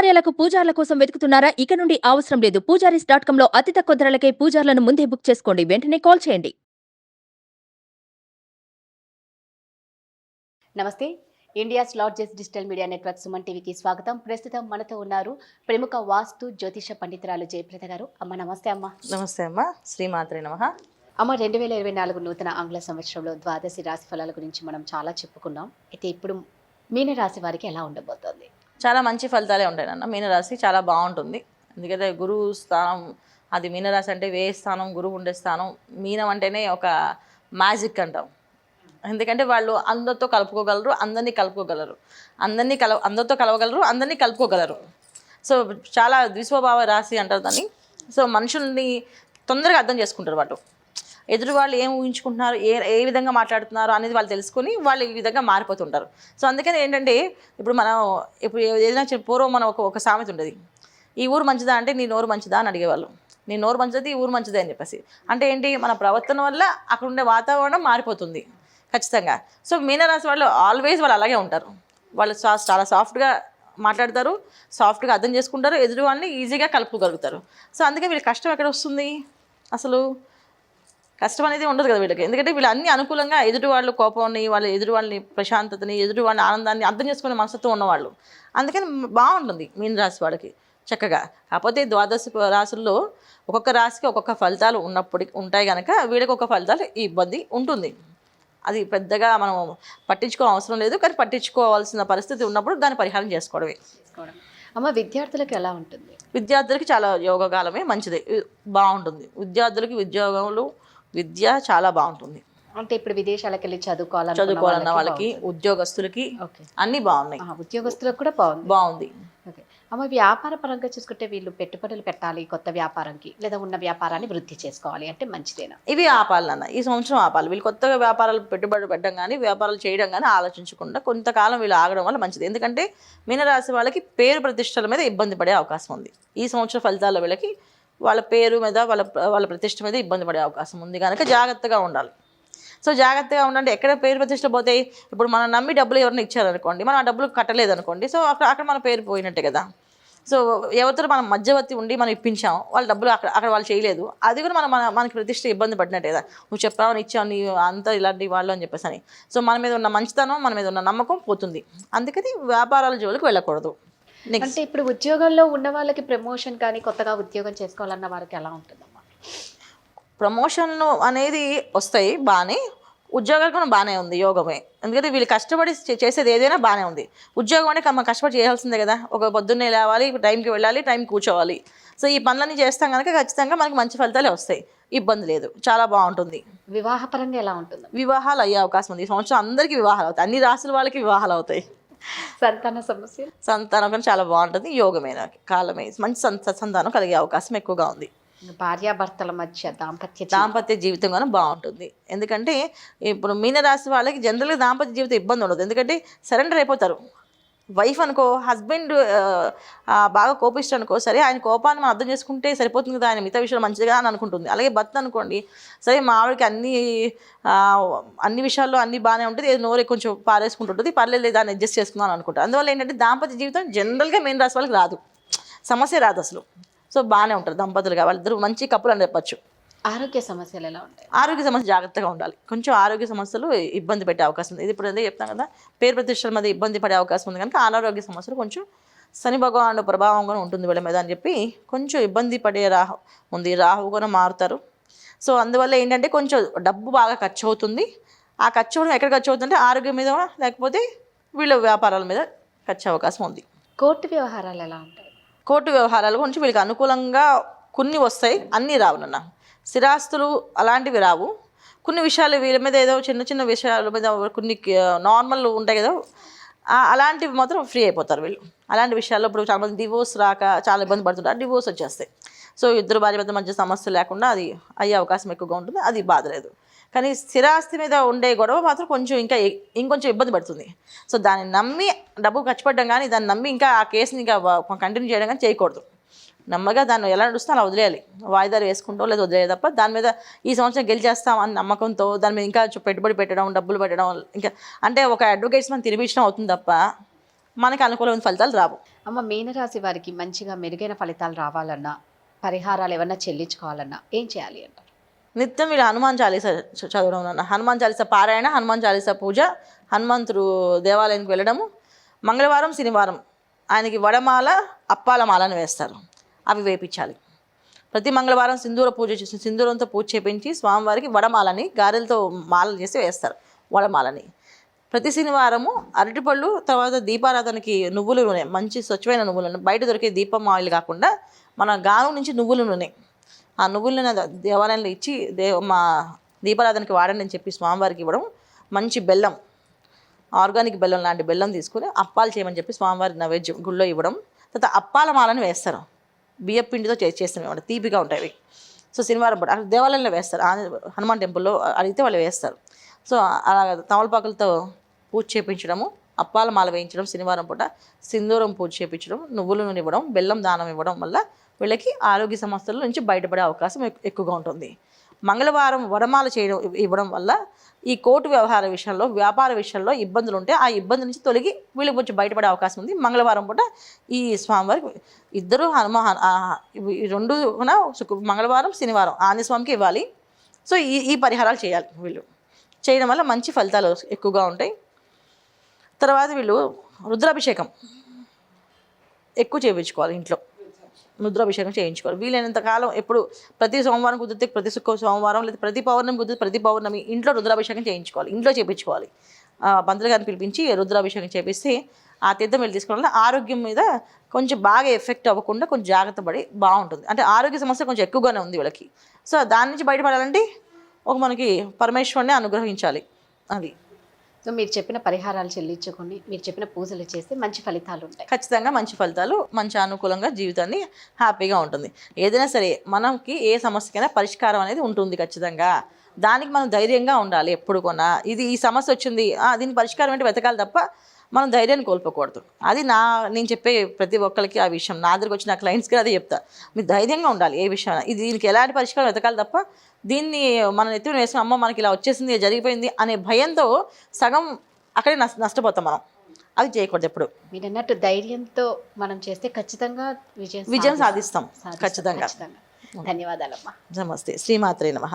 శుభకార్యాలకు పూజార్ల కోసం వెతుకుతున్నారా? ఇక నుండి అవసరం లేదు. పూజారీస్ డాట్ కామ్లో అతి తక్కువ ధరలకే పూజార్లను ముందే బుక్ చేసుకోండి. వెంటనే కాల్ చేయండి. నమస్తే. India's largest digital media network Suman టీవీకి స్వాగతం. ప్రస్తుతం మనతో ఉన్నారు ప్రముఖ వాస్తు జ్యోతిష పండితురాలు జయప్రద గారు. అమ్మ నమస్తే అమ్మ. నమస్తే అమ్మ. శ్రీమాత్రి నమ. అమ్మ రెండు వేల ఇరవై నాలుగు నూతన ఆంగ్ల సంవత్సరంలో ద్వాదశి రాశి ఫలాల గురించి మనం చాలా చెప్పుకున్నాం. అయితే ఇప్పుడు మీన రాశి వారికి ఎలా ఉండబోతోంది? చాలా మంచి ఫలితాలే ఉంటాయి మీనరాశి చాలా బాగుంటుంది. ఎందుకంటే గురువు స్థానం అది మీనరాశి అంటే వే స్థానం గురువు ఉండే స్థానం మీనం అంటేనే ఒక మ్యాజిక్ అంటాం. ఎందుకంటే వాళ్ళు అందరితో కలుపుకోగలరు అందరినీ కలుపుకోగలరు. అందరినీ కల అందరితో కలవగలరు అందరినీ కలుపుకోగలరు. సో చాలా ద్విస్వభావ రాశి అంటారు దాన్ని. సో మనుషుల్ని తొందరగా అర్థం చేసుకుంటారు వాళ్ళు. ఎదురు వాళ్ళు ఏం ఊహించుకుంటున్నారు ఏ ఏ విధంగా మాట్లాడుతున్నారు అనేది వాళ్ళు తెలుసుకొని వాళ్ళు ఈ విధంగా మారిపోతుంటారు. సో అందుకని ఏంటంటే ఇప్పుడు మనం ఇప్పుడు ఏదైనా పూర్వం మనం ఒక ఒక సామెత ఉండేది. ఈ ఊరు మంచిదా అంటే నీ నోరు మంచిదా అని అడిగేవాళ్ళు. నీ నోరు మంచిది ఈ ఊరు మంచిదే అని చెప్పేసి. అంటే ఏంటి మన ప్రవర్తన వల్ల అక్కడ ఉండే వాతావరణం మారిపోతుంది ఖచ్చితంగా. సో మీనరాశి వాళ్ళు ఆల్వేస్ వాళ్ళు అలాగే ఉంటారు. వాళ్ళు చా- చాలా సాఫ్ట్గా మాట్లాడతారు సాఫ్ట్గా అర్థం చేసుకుంటారు ఎదురు వాళ్ళని ఈజీగా కలుపుకోగలుగుతారు. సో అందుకే వీళ్ళ కష్టం ఎక్కడ వస్తుంది? అసలు కష్టం అనేది ఉండదు కదా వీళ్ళకి. ఎందుకంటే వీళ్ళు అన్ని అనుకూలంగా ఎదుటి వాళ్ళు కోపాన్ని వాళ్ళ ఎదుటి వాళ్ళని ప్రశాంతతని ఎదుటి వాళ్ళని ఆనందాన్ని అర్థం చేసుకునే మనస్తత్వం ఉన్నవాళ్ళు. అందుకని బాగుంటుంది మీన రాశి వాళ్ళకి చక్కగా. కాకపోతే ద్వాదశ రాశుల్లో ఒక్కొక్క రాశికి ఒక్కొక్క ఫలితాలు ఉన్నప్పటికీ ఉంటాయి కనుక వీళ్ళకి ఒక ఫలితాలు ఈ ఇబ్బంది ఉంటుంది. అది పెద్దగా మనం పట్టించుకో అవసరం లేదు. కానీ పట్టించుకోవాల్సిన పరిస్థితి ఉన్నప్పుడు దాన్ని పరిహారం చేసుకోవడమే. అమ్మ విద్యార్థులకు ఎలా ఉంటుంది? విద్యార్థులకి చాలా యోగకాలమే మంచిది. బాగుంటుంది. విద్యార్థులకి ఉద్యోగములు విద్య చాలా బాగుంటుంది. అంటే ఇప్పుడు విదేశాలకు వెళ్ళి చదువుకోవాలనుకున్న చదువుకోవాలన్న వాళ్ళకి ఉద్యోగస్తులకి ఓకే. అన్నీ బాగున్నాయి. ఉద్యోగస్తులకు కూడా బాగుంది. బాగుంది. ఓకే. అమ్మ వ్యాపార పరంగా చూసుకుంటే వీళ్ళు పెట్టుబడులు పెట్టాలి కొత్త వ్యాపారంకి లేదా ఉన్న వ్యాపారాన్ని వృద్ధి చేసుకోవాలి అంటే మంచిదేనా? ఇవి ఆపాలన్న ఈ సంవత్సరం ఆపాలి. వీళ్ళు కొత్తగా వ్యాపారాలు పెట్టుబడి పెట్టడం కానీ వ్యాపారాలు చేయడం కానీ ఆలోచించకుండా కొంతకాలం వీళ్ళు ఆగడం వల్ల మంచిది. ఎందుకంటే మీనరాశి వాళ్ళకి పేరు ప్రతిష్టల మీద ఇబ్బంది పడే అవకాశం ఉంది. ఈ సంవత్సరం ఫలితాల్లో వీళ్ళకి వాళ్ళ పేరు మీద వాళ్ళ వాళ్ళ ప్రతిష్ట మీద ఇబ్బంది పడే అవకాశం ఉంది. కనుక జాగ్రత్తగా ఉండాలి. సో జాగ్రత్తగా ఉండండి. ఎక్కడ పేరు ప్రతిష్ట పోతాయి ఇప్పుడు మనం నమ్మి డబ్బులు ఎవరైనా ఇచ్చారనుకోండి మనం ఆ డబ్బులు కట్టలేదు అనుకోండి సో అక్కడ అక్కడ మన పేరు పోయినట్టే కదా. సో ఎవరితో మనం మధ్యవర్తి ఉండి మనం ఇప్పించాం వాళ్ళ డబ్బులు అక్కడ అక్కడ వాళ్ళు చేయలేదు అది కూడా మనం మన మనకి ప్రతిష్ట ఇబ్బంది పడినట్టే కదా. నువ్వు చెప్పావు ఇచ్చావు నీ అంతా ఇలాంటి వాళ్ళు అని చెప్పేసి అని. సో మన మీద ఉన్న మంచితనం మన మీద ఉన్న నమ్మకం పోతుంది. అందుకని వ్యాపారాల జోలికి వెళ్ళకూడదు. అంటే ఇప్పుడు ఉద్యోగంలో ఉన్న వాళ్ళకి ప్రమోషన్ కానీ కొత్తగా ఉద్యోగం చేసుకోవాలన్న వారికి ఎలా ఉంటుందమ్మా? ప్రమోషన్లు అనేది వస్తాయి బాగానే ఉద్యోగాలు కూడా బాగానే ఉంది యోగమే. ఎందుకంటే వీళ్ళు కష్టపడి చేసేది ఏదైనా బాగానే ఉంది. ఉద్యోగం అంటే మనం కష్టపడి చేయాల్సిందే కదా. ఒక పొద్దున్నే లేవాలి టైంకి వెళ్ళాలి టైంకి కూర్చోవాలి. సో ఈ పనులన్నీ చేస్తాం కనుక ఖచ్చితంగా మనకి మంచి ఫలితాలే వస్తాయి. ఇబ్బంది లేదు. చాలా బాగుంటుంది. వివాహపరంగా ఎలా ఉంటుంది? వివాహాలు అయ్యే అవకాశం ఉంది. ఈ సంవత్సరం అందరికీ వివాహాలు అవుతాయి. అన్ని రాసుల వాళ్ళకి వివాహాలు అవుతాయి. సంతాన సమస్య. సంతానం కానీ చాలా బాగుంటుంది. యోగమైన కాలమే. మంచి సంత సంతానం కలిగే అవకాశం ఎక్కువగా ఉంది. భార్యాభర్తల మధ్య దాంపత్య. దాంపత్య జీవితం కూడా బాగుంటుంది. ఎందుకంటే ఇప్పుడు మీనరాశి వాళ్ళకి జనరల్గా దాంపత్య జీవితం ఇబ్బంది ఉండదు ఎందుకంటే సరెండర్ అయిపోతారు. వైఫ్ అనుకో హస్బెండ్ బాగా కోపిస్తాడు అనుకో సరే ఆయన కోపాన్ని మనం అర్థం చేసుకుంటే సరిపోతుంది కదా ఆయన మిగతా విషయాలు మంచిగా అని అనుకుంటుంది. అలాగే భర్త అనుకోండి సరే మా ఆవిడకి అన్ని అన్ని విషయాల్లో అన్ని బాగానే ఉంటుంది ఏదో నోరు కొంచెం పారేసుకుంటుంటుంది పర్లేదు దాన్ని అడ్జస్ట్ చేసుకుందాం అనుకుంటా అందువల్ల ఏంటంటే దాంపత్య జీవితం జనరల్గా మెయిన్ రాసి వాళ్ళకి రాదు. సమస్య రాదు అసలు. సో బాగానే ఉంటారు దంపతులుగా వాళ్ళిద్దరు మంచి కప్పులు అని చెప్పచ్చు. ఆరోగ్య సమస్యలు ఎలా ఉంటాయి? ఆరోగ్య సమస్య జాగ్రత్తగా ఉండాలి. కొంచెం ఆరోగ్య సమస్యలు ఇబ్బంది పెట్టే అవకాశం ఉంది. ఇది ఇప్పుడు అదే చెప్తాం కదా పేరు ప్రతిష్టల మీద ఇబ్బంది పడే అవకాశం ఉంది కనుక అనారోగ్య సమస్యలు కొంచెం శని భగవానుడు ప్రభావం కూడా ఉంటుంది వీళ్ళ మీద అని చెప్పి కొంచెం ఇబ్బంది పడే రాహు ఉంది. రాహు కూడా మారుతారు. సో అందువల్ల ఏంటంటే కొంచెం డబ్బు బాగా ఖర్చు అవుతుంది. ఆ ఖర్చు అవడం ఎక్కడ ఖర్చు అవుతుందంటే ఆరోగ్యం మీద లేకపోతే వీళ్ళ వ్యాపారాల మీద ఖర్చు అవకాశం ఉంది. కోర్టు వ్యవహారాలు ఎలా ఉంటాయి? కోర్టు వ్యవహారాల గురించి వీళ్ళకి అనుకూలంగా కొన్ని వస్తాయి అన్నీ రావు నాన్న. స్థిరాస్తులు అలాంటివి రావు. కొన్ని విషయాలు వీళ్ళ మీద ఏదో చిన్న చిన్న విషయాల మీద కొన్ని నార్మల్ ఉంటాయి కదా. అలాంటివి మాత్రం ఫ్రీ అయిపోతారు వీళ్ళు. అలాంటి విషయాల్లో ఇప్పుడు చాలా మంది డివోర్స్ రాక చాలా ఇబ్బంది పడుతుంటారు. డివోర్స్ వచ్చేస్తాయి. సో ఇద్దరు భార్య మధ్య మధ్య సమస్య లేకుండా అది అయ్యే అవకాశం ఎక్కువగా ఉంటుంది. అది బాధలేదు కానీ స్థిరాస్తి మీద ఉండే గొడవ మాత్రం కొంచెం ఇంకా ఇంకొంచెం ఇబ్బంది పడుతుంది. సో దాన్ని నమ్మి డబ్బు ఖర్చు పెట్టడం కానీ దాన్ని నమ్మి ఇంకా ఆ కేసుని ఇంకా కంటిన్యూ చేయడం కానీ చేయకూడదు. నమ్మగా దాన్ని ఎలా నడుస్తే అలా వదిలేయాలి. వాయిదాలు వేసుకుంటూ లేదా వదిలేయాలి తప్ప దాని మీద ఈ సంవత్సరం గెలిచేస్తాం అని నమ్మకంతో దాని మీద ఇంకా పెట్టుబడి పెట్టడం డబ్బులు పెట్టడం ఇంకా అంటే ఒక అడ్వకేట్స్ మనం తినిపించడం అవుతుంది తప్ప మనకి అనుకూలమైన ఫలితాలు రావు. అమ్మ మీనరాశి వారికి మంచిగా మెరుగైన ఫలితాలు రావాలన్నా పరిహారాలు ఏమన్నా చెల్లించుకోవాలన్నా ఏం చేయాలి అంటారు? నిత్యం వీళ్ళు హనుమాన్ చాలీస చదవడం నాన్న. హనుమాన్ చాలీస పారాయణ హనుమాన్ చాలీస పూజ హనుమంతుడు దేవాలయానికి వెళ్ళడము మంగళవారం శనివారం ఆయనకి వడమాల అప్పాల మాలను వేస్తారు. అవి వేపించాలి. ప్రతి మంగళవారం సింధూర పూజ చేసి సింధూరంతో పూజ చేపించి స్వామివారికి వడమాలని గారెలతో మాలలు చేసి వేస్తారు. వడమాలని. ప్రతి శనివారము అరటిపళ్ళు తర్వాత దీపారాధనకి నువ్వుల నూనె మంచి స్వచ్ఛమైన నువ్వుల నూనె బయట దొరికే దీపం ఆయిల్ కాకుండా మన గానం నుంచి నువ్వుల నూనె. ఆ నువ్వుల నూనె దేవాలయంలో ఇచ్చి దే మా దీపారాధనకి వాడండి అని చెప్పి స్వామివారికి ఇవ్వడం మంచి బెల్లం. ఆర్గానిక్ బెల్లం లాంటి బెల్లం తీసుకుని అప్పాలు చేయమని చెప్పి స్వామివారి నైవేద్యం గుళ్ళో ఇవ్వడం. తర్వాత అప్పాల మాలని వేస్తారు. బియ్య పిండితో చేస్తాం అనమాట తీపిగా ఉంటాయి అవి. సో శనివారం పూట అక్కడ దేవాలయంలో వేస్తారు. హనుమాన్ టెంపుల్లో అడిగితే వాళ్ళు వేస్తారు. సో అలా తమలపాకులతో పూజ చేయించడము అప్పాల మాల వేయించడం శనివారం పూట సింధూరం పూజ చేయించడం నువ్వుల నూనె ఇవ్వడం బెల్లం దానం ఇవ్వడం వల్ల వీళ్ళకి ఆరోగ్య సమస్యల నుంచి బయటపడే అవకాశం ఎక్- ఎక్కువగా ఉంటుంది. మంగళవారం వడమాల చేయడం ఇవ్- ఇవ్వడం వల్ల ఈ కోర్టు వ్యవహార విషయంలో వ్యాపార విషయంలో ఇబ్బందులు ఉంటే ఆ ఇబ్బంది నుంచి తొలగి వీళ్ళకి కొంచెం బయటపడే అవకాశం ఉంది. మంగళవారం పూట ఈ స్వామివారికి ఇద్దరు హనుమ ఈ రెండు శుక్ర మంగళవారం శనివారం ఆంజస్వామికి ఇవ్వాలి. సో ఈ ఈ పరిహారాలు చేయాలి వీళ్ళు. చేయడం వల్ల మంచి ఫలితాలు ఎక్కువగా ఉంటాయి. తర్వాత వీళ్ళు రుద్రాభిషేకం ఎక్కువ చేయించుకోవాలి ఇంట్లో. రుద్రాభిషేకం చేయించుకోవాలి. వీలైనంత కాలం ఎప్పుడు ప్రతి సోమవారం కుదిరితే ప్రతి శుక్ర సోమవారం లేదా ప్రతి పౌర్ణమి కుదిరితే ప్రతి పౌర్ణమి ఇంట్లో రుద్రాభిషేకం చేయించుకోవాలి. ఇంట్లో చేయించుకోవాలి పంతులుగారిని పంతులు గారిని పిలిపించి రుద్రాభిషేకం చేపిస్తే ఆ తీర్థం వెళ్ళి తీసుకోవడం వల్ల ఆరోగ్యం మీద కొంచెం బాగా ఎఫెక్ట్ అవ్వకుండా కొంచెం జాగ్రత్త పడి బాగుంటుంది. అంటే ఆరోగ్య సమస్య కొంచెం ఎక్కువగానే ఉంది వీళ్ళకి. సో దాని నుంచి బయటపడాలంటే ఒక మనకి పరమేశ్వరుని అనుగ్రహించాలి. అది. సో మీరు చెప్పిన పరిహారాలు చెల్లించుకొని మీరు చెప్పిన పూజలు చేస్తే మంచి ఫలితాలు ఉంటాయి. ఖచ్చితంగా మంచి ఫలితాలు మంచి అనుకూలంగా జీవితాన్ని హ్యాపీగా ఉంటుంది. ఏదైనా సరే మనకి ఏ సమస్యకైనా పరిష్కారం అనేది ఉంటుంది ఖచ్చితంగా. దానికి మనం ధైర్యంగా ఉండాలి ఎప్పుడు కొన్నా. ఇది ఈ సమస్య వచ్చింది దీని పరిష్కారం అంటే వెతకాలి తప్ప మనం ధైర్యాన్ని కోల్పోకూడదు. అది నా నేను చెప్పే ప్రతి ఒక్కరికి ఆ విషయం. నా దగ్గరికి వచ్చిన క్లయింట్స్కి అదే చెప్తా. మీరు ధైర్యంగా ఉండాలి ఏ విషయం ఇది దీనికి ఎలాంటి పరిష్కారం వెతకాలి తప్ప దీన్ని మనం ఎత్తుకుని వేసుకుని అమ్మ మనకి ఇలా వచ్చేసింది జరిగిపోయింది అనే భయంతో సగం అక్కడే నష్ట నష్టపోతాం మనం. అది చేయకూడదు ఎప్పుడు. మీరు అన్నట్టు ధైర్యంతో మనం చేస్తే ఖచ్చితంగా విజయం విజయం సాధిస్తాం. ఖచ్చితంగా. ధన్యవాదాలమ్మా. నమస్తే. శ్రీమాత్రే నమః.